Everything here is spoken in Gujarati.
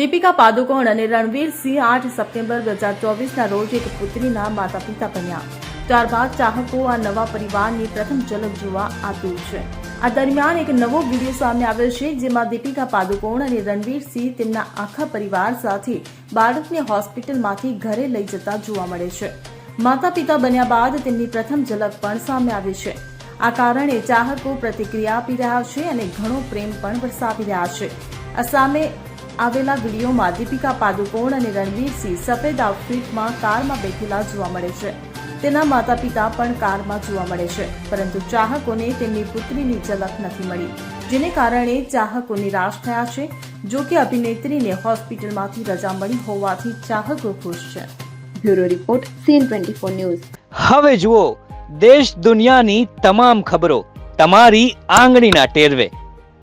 દીપિકા પાદુકોણ અને રણવીર સિંહ આઠ સપ્ટેમ્બર બે હજાર ચોવીસના રોજ એક પુત્રીના માતા પિતા બન્યા. ત્યારબાદ ચાહકો આ નવા પરિવારની પ્રથમ ઝલક જોવા આતુર છે. આ દરમિયાન એક નવો વીડિયો સામે આવ્યો છે, જેમાં દીપિકા પાદુકોણ અને રણવીર સિંહ તેમના આખા પરિવાર સાથે બાળકને હોસ્પિટલમાંથી ઘરે લઈ જતા જોવા મળે છે. માતા પિતા બન્યા બાદ તેમની પ્રથમ ઝલક પણ સામે આવી છે. આ કારણે ચાહકો પ્રતિક્રિયા આપી રહ્યા છે અને ઘણો પ્રેમ પણ વરસાવી રહ્યા છે. આ સામે આવેલા વિડીયોમાં દીપિકા પાદુકોણ અને રણવીર સિંહ સફેદ આઉટફિટમાં કારમાં બેઠેલા જોવા મળે છે. તેના માતા પિતા પણ કારમાં જોવા મળે છે, પરંતુ ચાહકોને તેમની પુત્રીની ઝલક નથી મળી, જેને કારણે ચાહકો નિરાશ થયા છે, જો કે અભિનેત્રીને હોસ્પિટલમાંથી રજા મળી હોવાથી ચાહકો ખુશ છે. Bureau report, CN twenty four news. હવે જુઓ, દેશ દુનિયાની તમામ ખબરો તમારી આંગળીના ટેરવે.